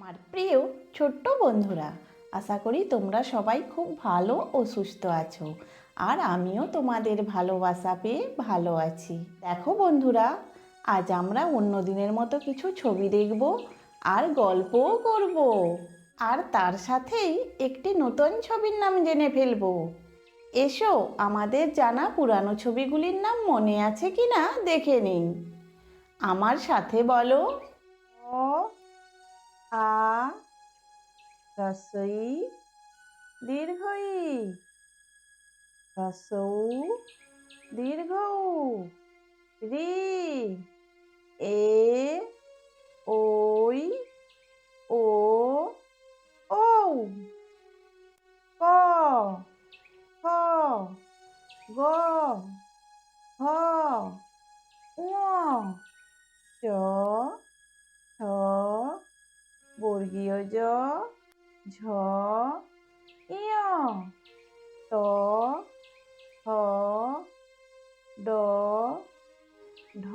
আমার প্রিয় ছোট্ট বন্ধুরা, আশা করি তোমরা সবাই খুব ভালো ও সুস্থ আছো। আর আমিও তোমাদের ভালোবাসা পেয়ে ভালো আছি। দেখো বন্ধুরা, আজ আমরা অন্য দিনের মতো কিছু ছবি দেখব আর গল্পও করব। আর তার সাথেই একটি নতুন ছবির নাম জেনে ফেলব। এসো, আমাদের জানা পুরানো ছবিগুলির নাম মনে আছে কি না দেখে নিন আমার সাথে বলো। আ রসই দীর্ঘই। রসৌ দীর্ঘ। রি এ জ ঝ ইয় ত হ ড ঢ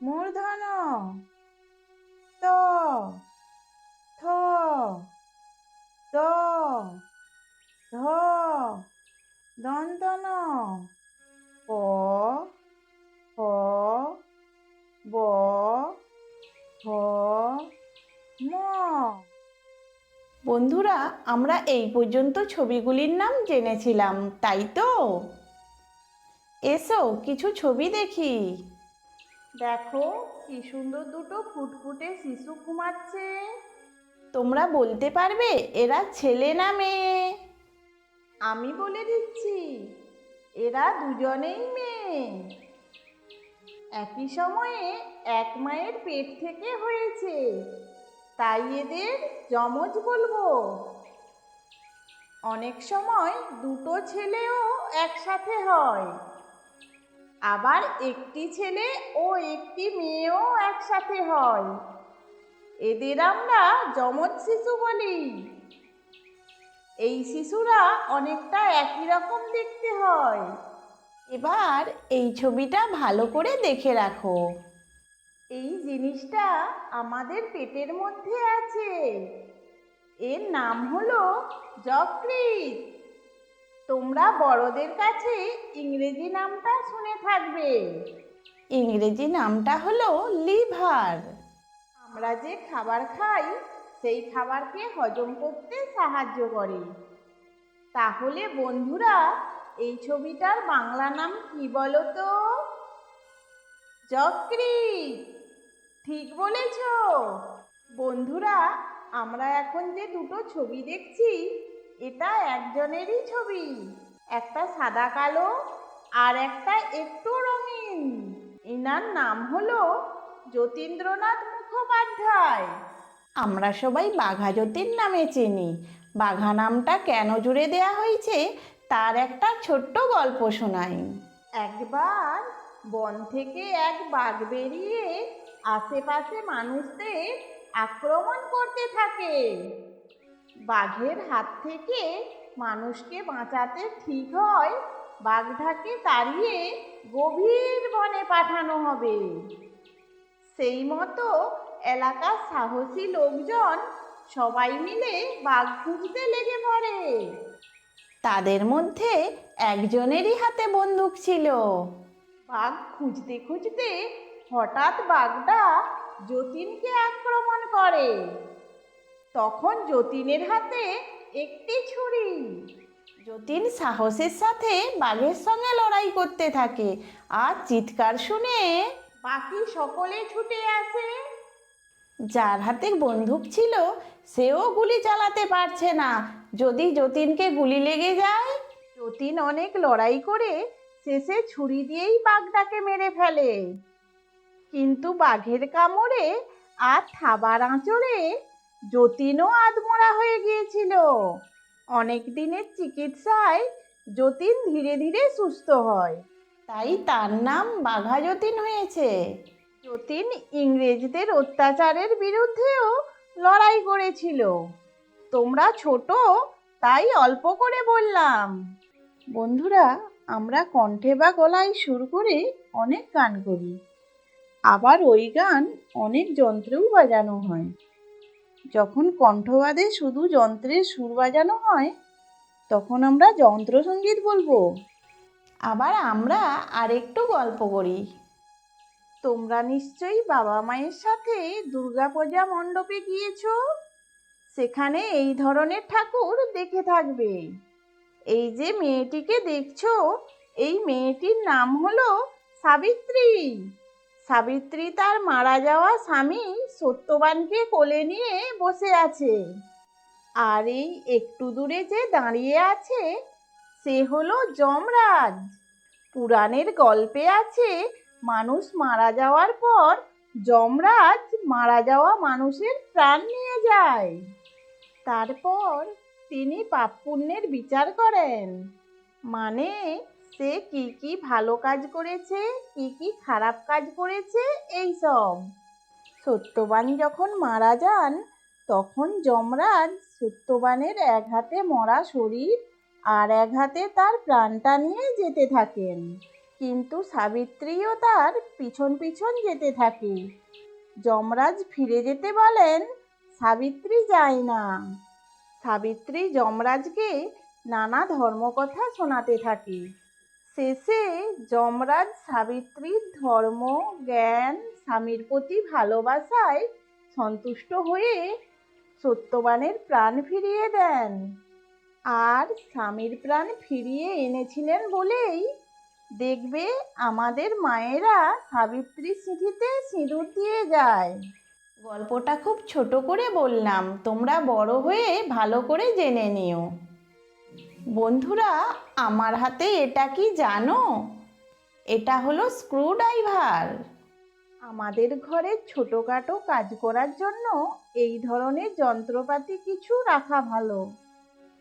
মূর্ধন ত থ দ ধ দন্তন প বন্ধুরা আমরা এই পর্যন্ত ছবিগুলির নাম জেনেছিলাম তাই তো? এসো কিছু ছবি দেখি। দেখো কি সুন্দর দুটো ফুটফুটে শিশু ঘুমাচ্ছে। তোমরা বলতে পারবে এরা ছেলে না মেয়ে। আমি বলে দিচ্ছি এরা দুজনেই মেয়ে। একই সময়ে এক মায়ের পেট থেকে হয়েছে। তাই এদের যমজ বলব। অনেক সময় দুটো ছেলেও একসাথে হয়। আবার একটি ছেলে ও একটি মেয়েও একসাথে হয়। এদের আমরা যমজ শিশু বলি। এই শিশুরা অনেকটা একই রকম দেখতে হয়। এবার এই ছবিটা ভালো করে দেখে রাখো। এই জিনিসটা আমাদের পেটের মধ্যে আছে। এর নাম হলো যকৃৎ। তোমরা বড়দের কাছে ইংরেজি নামটা শুনে থাকবে। ইংরেজি নামটা হলো লিভার। আমরা যে খাবার খাই সেই খাবারকে হজম করতে সাহায্য করে। তাহলে বন্ধুরা এই ছবিটার বাংলা নাম কি বলো তো? যকৃৎ। ঠিক বলেছ। বন্ধুরা, আমরা এখন যে দুটো ছবি দেখছি, এটা একজনেরই ছবি। একটা সাদা কালো আর একটা একটু রঙিন। এনার নাম হলো যতীন্দ্রনাথ মুখোপাধ্যায়। আমরা সবাই বাঘা যতীন নামে চিনি। বাঘা নামটা কেন জুড়ে দেয়া হয়েছে, তার একটা ছোট্ট গল্প শোনাই। একবার বন থেকে এক বাঘ বেরিয়ে আশেপাশে মানুষদের আক্রমণ করতে থাকে। বাঘের হাত থেকে মানুষকে বাঁচাতে ঠিক হয়, বাঘটাকে তাড়িয়ে গভীর বনে পাঠানো হবে। সেই মতো এলাকার সাহসী লোকজন সবাই মিলে বাঘ খুঁজতে লেগে পড়ে। তাদের মধ্যে একজনেরই হাতে বন্দুক ছিল। বাঘ খুঁজতে খুঁজতে হঠাৎ বাঘটা যতীনকে আক্রমণ করে। তখন যতীনের হাতে একটি ছুরি। যতীন সাহসের সাথে বাঘের সঙ্গে লড়াই করতে থাকে আর চিৎকার শুনে বাকি সকলে ছুটে আসে। যার হাতে বন্দুক ছিল, সেও গুলি চালাতে পারছে না। যদি যতীনকে গুলি লেগে যায়, যতীন অনেক লড়াই করে শেষে ছুরি দিয়েই বাঘটাকে মেরে ফেলে। কিন্তু বাঘের কামড়ে আর থাবার আঁচড়ে যতীনও আধমরা হয়ে গিয়েছিল। অনেক দিনের চিকিৎসায় যতীন ধীরে ধীরে সুস্থ হয়। তাই তার নাম বাঘা যতীন হয়েছে। যতীন ইংরেজদের অত্যাচারের বিরুদ্ধেও লড়াই করেছিল। তোমরা ছোট, তাই অল্প করে বললাম। বন্ধুরা, আমরা কণ্ঠে বা গলায় সুর করে অনেক গান করি। আবার ওই গান অনেক যন্ত্রেও বাজানো হয়। যখন কণ্ঠবাদে শুধু যন্ত্রের সুর বাজানো হয়, তখন আমরা যন্ত্রসঙ্গীত বলব। আবার আমরা আরেকটু গল্প করি। তোমরা নিশ্চয়ই বাবা মায়ের সাথে দুর্গাপূজা মণ্ডপে গিয়েছো? সেখানে এই ধরনের ঠাকুর দেখে থাকবে। এই যে মেয়েটিকে দেখছ, এই মেয়েটির নাম হলো সাবিত্রী। সাবিত্রী তার মারা যাওয়া স্বামী সত্যবানকে কোলে নিয়ে বসে আছে। আর এই একটু দূরে যে দাঁড়িয়ে আছে, সে হলো যমরাজ। পুরাণের গল্পে আছে, মানুষ মারা যাওয়ার পর যমরাজ মারা যাওয়া মানুষের প্রাণ নিয়ে যায়। তারপর তিনি পাপ পুণ্যের বিচার করেন। মানে সে কি কি ভালো কাজ করেছে, কি কি খারাপ কাজ করেছে এই সব সত্যবান যখন মারা যান, তখন যমরাজ সত্যবানের এক হাতে মরা শরীর আর এক হাতে তার প্রাণটা নিয়ে যেতে থাকেন। কিন্তু সাবিত্রীও তার পিছন পিছন যেতে থাকে। যমরাজ ফিরে যেতে বলেন, সাবিত্রী যায় না। সাবিত্রী যমরাজকে নানা ধর্মকথা শোনাতে থাকে। শেষে যমরাজ সাবিত্রীর ধর্ম, জ্ঞান, স্বামীর প্রতি ভালোবাসায় সন্তুষ্ট হয়ে সত্যবানের প্রাণ ফিরিয়ে দেন। আর স্বামীর প্রাণ ফিরিয়ে এনেছিলেন বলেই দেখবে আমাদের মায়েরা সাবিত্রী স্মৃতিতে সিঁদুর দিয়ে যায়। গল্পটা খুব ছোট করে বললাম, তোমরা বড় হয়ে ভালো করে জেনে নিও। বন্ধুরা, আমার হাতে এটা কি জানো? এটা হলো স্ক্রুড্রাইভার। আমাদের ঘরে ছোটোখাটো কাজ করার জন্য এই ধরনের যন্ত্রপাতি কিছু রাখা ভালো।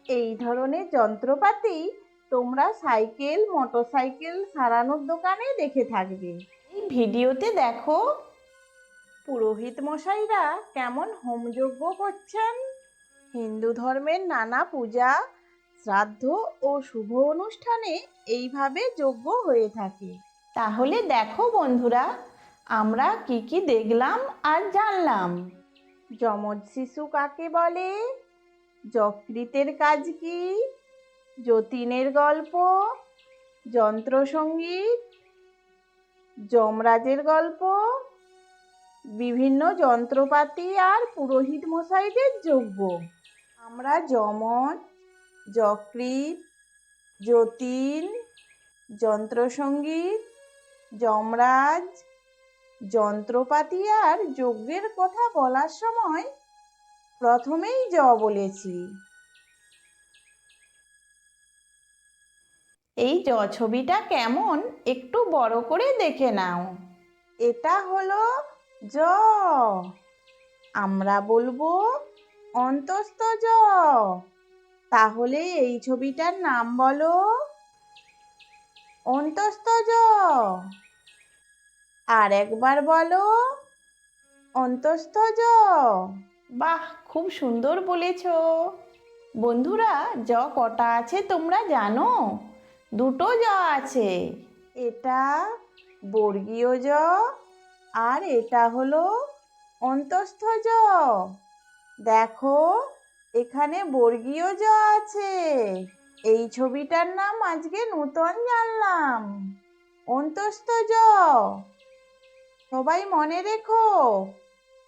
এই ধরনের যন্ত্রপাতি তোমরা সাইকেল, মোটরসাইকেল সারানোর দোকানে দেখে থাকবে। এই ভিডিওতে দেখো, পুরোহিত মশাইরা কেমন হোমযজ্ঞ করছেন। হিন্দু ধর্মের নানা পূজা শ্রাদ্ধ ও শুভ অনুষ্ঠানে এইভাবে যোগ্য হয়ে থাকে। তাহলে দেখো বন্ধুরা, আমরা কি কি দেখলাম আর জানলাম? যমজ শিশু কাকে বলে? যকৃতের কাজ কি? যতীনের গল্প? যন্ত্রসঙ্গীত যমরাজের গল্প? বিভিন্ন যন্ত্রপাতি আর পুরোহিত মশাইদের যোগ্য আমরা যমজ যকৃত যতীন যন্ত্রসঙ্গীত যমরাজ যন্ত্রপাতি আর যজ্ঞের কথা বলার সময় প্রথমেই জ বলেছি। এই জ ছবিটা কেমন? একটু বড় করে দেখে নাও। এটা হলো জ। আমরা বলব অন্তস্থ জ। তাহলে এই ছবিটার নাম বলো। অন্তস্থ জ আর একবার বলো অন্তস্থ জ বাহ খুব সুন্দর বলেছ। বন্ধুরা জ কটা আছে তোমরা জানো? দুটো জ আছে। এটা বর্গীয় জ আর এটা হলো অন্তস্থ জ দেখো এখানে বর্গীয় জ আছে। এই ছবিটার নাম আজকে নূতন জানলাম। অন্তস্থ জ। সবাই মনে রেখো।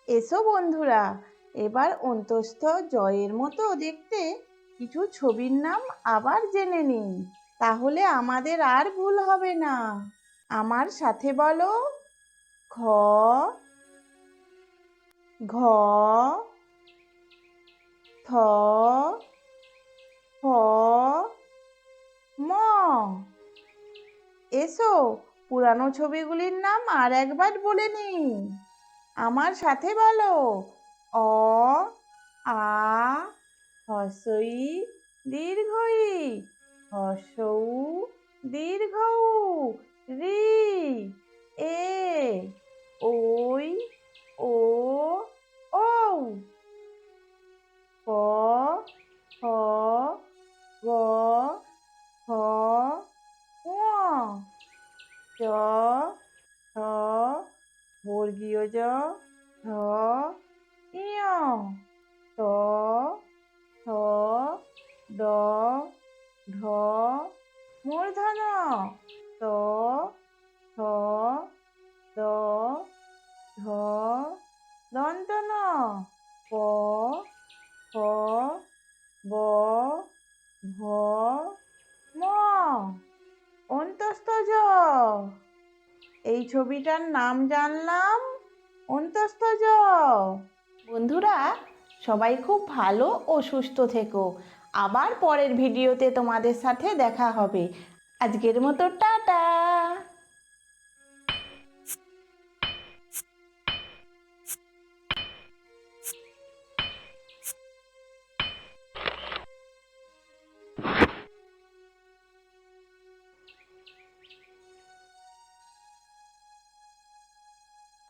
এসো বন্ধুরা, এবার অন্তস্থ জয়ের মতো দেখতে কিছু ছবির নাম আবার জেনে নিই। তাহলে আমাদের আর ভুল হবে না। আমার সাথে বলো খ ঘ থ হ ম এসো, পুরানো ছবিগুলির নাম আর একবার বলে নিই আমার সাথে বলো। অ, আ, হসই, দীর্ঘই। হসৌ, দীর্ঘ। রি, এ বর্গীয় জ ঝ ইয়, ত থ দ ঢ মূর্ধন ত থ দ, ধ দন্তন প ফ ব, ভ, ম। অন্তস্তজ এই ছবিটার নাম জানলাম? অন্তস্তজ বন্ধুরা, সবাই খুব ভালো ও সুস্থ থেকো। আবার পরের ভিডিওতে তোমাদের সাথে দেখা হবে। আজকের মতো টাটা।